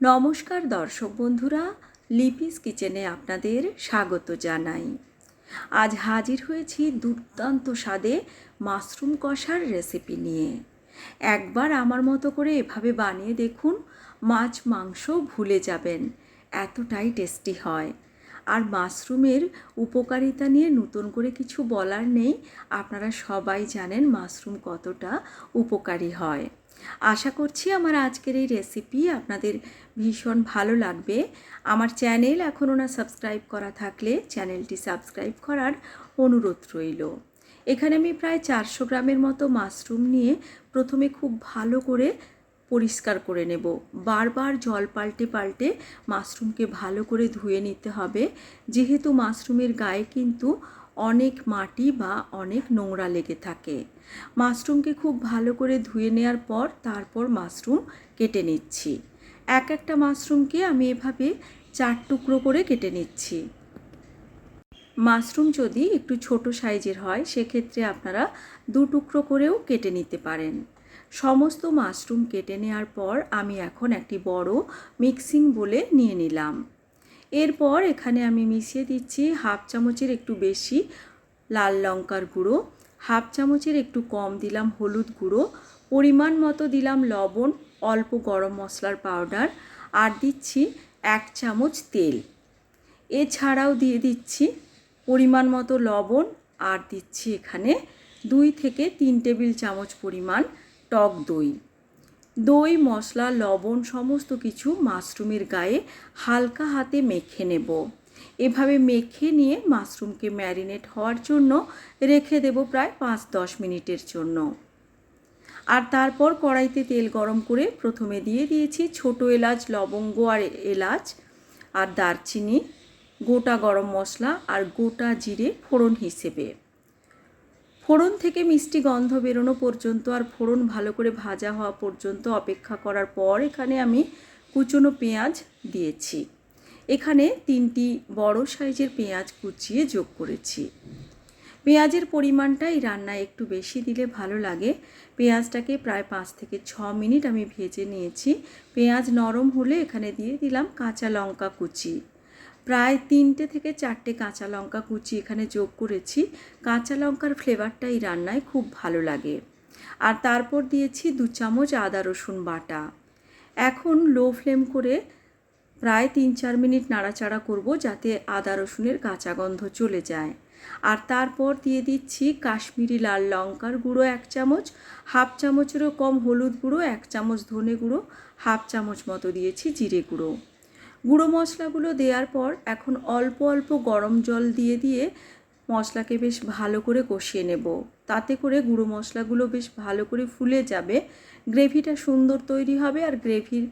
নমস্কার দর্শক বন্ধুরা, লিপিস কিচেনে আপনাদের স্বাগত জানাই। আজ হাজির হয়েছি দুর্দান্ত স্বাদে মাশরুম কষার রেসিপি নিয়ে। একবার আমার মতো করে এভাবে বানিয়ে দেখুন, মাছ মাংস ভুলে যাবেন, এতটাই টেস্টি হয়। আর মাশরুমের উপকারিতা নিয়ে নতুন করে কিছু বলার নেই, আপনারা সবাই জানেন মাশরুম কতটা উপকারী হয়। আশা করছি আমার আজকের এই রেসিপি আপনাদের ভীষণ ভালো লাগবে। আমার চ্যানেল এখনও না সাবস্ক্রাইব করা থাকলে চ্যানেলটি সাবস্ক্রাইব করার অনুরোধ রইল। এখানে আমি প্রায় চারশো গ্রামের মতো মাশরুম নিয়ে প্রথমে খুব ভালো করে পরিষ্কার করে নেব। বারবার জল পাল্টে পাল্টে মাশরুমকে ভালো করে ধুয়ে নিতে হবে। যেহেতু মাশরুমের গায়ে কিন্তু অনেক মাটি বা অনেক নোংরা লেগে থাকে। মাশরুমকে খুব ভালো করে ধুয়ে নেওয়ার পর তারপর মাশরুম কেটে নিচ্ছি। এক একটা মাশরুমকে আমি এভাবে চার টুকরো করে কেটে নিচ্ছি। মাশরুম যদি একটু ছোট সাইজের হয়, সেক্ষেত্রে আপনারা দু টুকরো করেও কেটে নিতে পারেন। সমস্ত মাশরুম কেটে নেওয়ার পর আমি এখন একটি বড় মিক্সিং বলে নিয়ে নিলাম। এরপর এখানে আমি মিশিয়ে দিচ্ছি হাফ চামচের একটু বেশি লাল লঙ্কার গুঁড়ো, হাফ চামচের একটু কম দিলাম হলুদ গুঁড়ো, পরিমাণ মতো দিলাম লবণ, অল্প গরম মশলার পাউডার আর দিচ্ছি এক চামচ তেল। এছাড়াও দিয়ে দিচ্ছি পরিমাণ মতো লবণ আর দিচ্ছি এখানে দুই থেকে তিন টেবিল চামচ পরিমাণ টক দই। দই, মশলা, লবণ, সমস্ত কিছু মাশরুমের গায়ে হালকা হাতে মেখে নেব। এভাবে মেখে নিয়ে মাশরুমকে ম্যারিনেট হওয়ার জন্য রেখে দেব প্রায় পাঁচ দশ মিনিটের জন্য। আর তারপর কড়াইতে তেল গরম করে প্রথমে দিয়ে দিয়েছি ছোট এলাচ, লবঙ্গ আর এলাচ আর দারচিনি, গোটা গরম মশলা আর গোটা জিরে ফোড়ন হিসেবে। ফোড়ন থেকে মিষ্টি গন্ধ বেরোনো পর্যন্ত আর ফোড়ন ভালো করে ভাজা হওয়া পর্যন্ত অপেক্ষা করার পর এখানে আমি কুচনো পেঁয়াজ দিয়েছি। এখানে তিনটি বড় সাইজের পেঁয়াজ কুচিয়ে যোগ করেছি। পেঁয়াজের পরিমাণটা এই রান্নায় একটু বেশি দিলে ভালো লাগে। পেঁয়াজটাকে প্রায় পাঁচ থেকে ছ মিনিট আমি ভেজে নিয়েছি। পেঁয়াজ নরম হলে এখানে দিয়ে দিলাম কাঁচা লঙ্কা কুচি। প্রায় তিনটে থেকে চারটে কাঁচা লঙ্কা কুচি এখানে যোগ করেছি। কাঁচা লঙ্কার ফ্লেভারটা এই রান্নায় খুব ভালো লাগে। আর তারপর দিয়েছি দু চামচ আদা রসুন বাটা। এখন লো ফ্লেম করে প্রায় তিন চার মিনিট নাড়াচাড়া করব যাতে আদা রসুনের কাঁচা গন্ধ চলে যায়। আর তারপর দিয়ে দিচ্ছি কাশ্মীরি লাল লঙ্কার গুঁড়ো এক চামচ, হাফ চামচেরও কম হলুদ গুঁড়ো, এক চামচ ধনে গুঁড়ো, হাফ চামচ মতো দিয়েছি জিরে গুঁড়ো। গুঁড়ো মশলাগুলো দেওয়ার পর এখন অল্প অল্প গরম জল দিয়ে দিয়ে মশলাকে বেশ ভালো করে কষিয়ে নেব। তাতে করে গুঁড়ো মশলাগুলো বেশ ভালো করে ফুলে যাবে। গ্রেভিটা সুন্দর তৈরি হবে আর গ্রেভির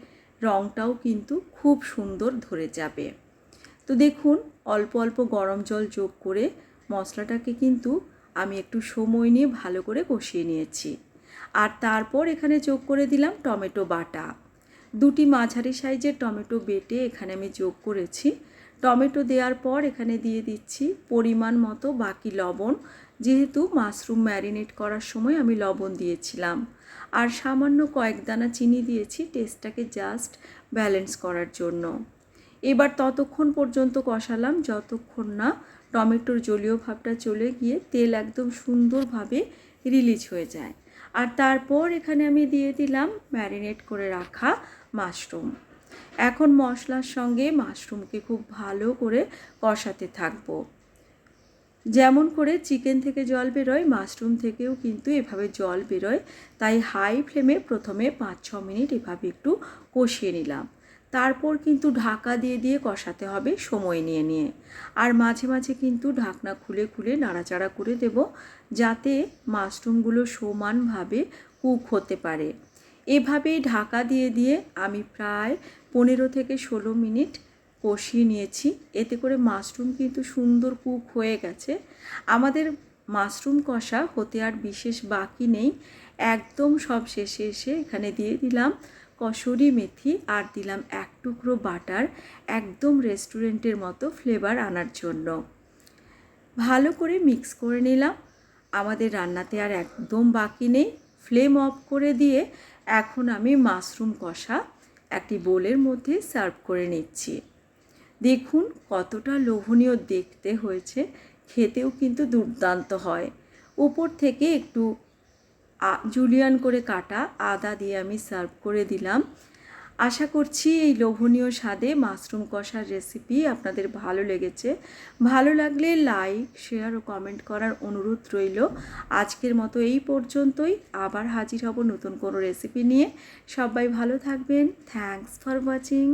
রঙটাও কিন্তু খুব সুন্দর ধরে যাবে। তো দেখুন, অল্প অল্প গরম জল যোগ করে মশলাটাকে কিন্তু আমি একটু সময় নিয়ে ভালো করে কষিয়ে নিয়েছি। আর তারপর এখানে যোগ করে দিলাম টমেটো বাটা। দুটি মাঝারি সাইজের টমেটো বেটে এখানে আমি যোগ করেছি। টমেটো দেওয়ার পর এখানে দিয়ে দিচ্ছি পরিমাণ মতো বাকি লবণ। যেহেতু মাশরুম ম্যারিনেট করার সময় আমি লবণ দিয়েছিলাম। আর সামান্য কয়েক দানা চিনি দিয়েছি টেস্টটাকে জাস্ট ব্যালেন্স করার জন্য। এবার ততক্ষণ পর্যন্ত কষালাম, যতক্ষণ না টমেটোর জলীয় ভাবটা চলে গিয়ে তেল একদম সুন্দরভাবে রিলিজ হয়ে যায়। আর তারপর এখানে আমি দিয়ে দিলাম ম্যারিনেট করে রাখা মাশরুম। এখন মশলার সঙ্গে মাশরুমকে খুব ভালো করে কষাতে থাকব। যেমন করে চিকেন থেকে জল বেরোয়, মাশরুম থেকেও কিন্তু এভাবে জল বেরোয়। তাই হাই ফ্লেমে প্রথমে পাঁচ ছ মিনিট এভাবে একটু কষিয়ে নিলাম। তারপর কিন্তু ঢাকা দিয়ে দিয়ে কষাতে হবে সময় নিয়ে নিয়ে। আর মাঝে মাঝে কিন্তু ঢাকনা খুলে খুলে নাড়াচাড়া করে দেব যাতে মাশরুমগুলো সমানভাবে কুক হতে পারে। এভাবেই ঢাকা দিয়ে দিয়ে আমি প্রায় পনেরো থেকে ষোলো মিনিট কষিয়ে নিয়েছি। এতে করে মাশরুম কিন্তু সুন্দর কুক হয়ে গেছে। আমাদের মাশরুম কষা হতে আর বিশেষ বাকি নেই। একদম সব শেষে এসে এখানে দিয়ে দিলাম কসুরি মেথি আর দিলাম এক টুকরো বাটার একদম রেস্টুরেন্টের মতো ফ্লেভার আনার জন্য। ভালো করে মিক্স করে নিলাম। আমাদের রান্নাতে আর একদম বাকি নেই। ফ্লেম অফ করে দিয়ে এখন আমি মাশরুম কষা একটি বোলের মধ্যে সার্ভ করে নিচ্ছি। দেখুন কতটা লোভনীয় দেখতে হয়েছে। খেতেও কিন্তু দুর্দান্ত হয়। উপর থেকে একটু জুলিয়ান করে কাটা, আদা দিয়ে আমি সার্ভ করে দিলাম। আশা করছি এই লোভনীয় স্বাদে মাশরুম কষার রেসিপি আপনাদের ভালো লেগেছে। ভালো লাগলে লাইক শেয়ার ও কমেন্ট করার অনুরোধ রইল। আজকের মতো এই পর্যন্তই। আবার হাজির হব নতুন কোনো রেসিপি নিয়ে। সবাই ভালো থাকবেন। Thanks for watching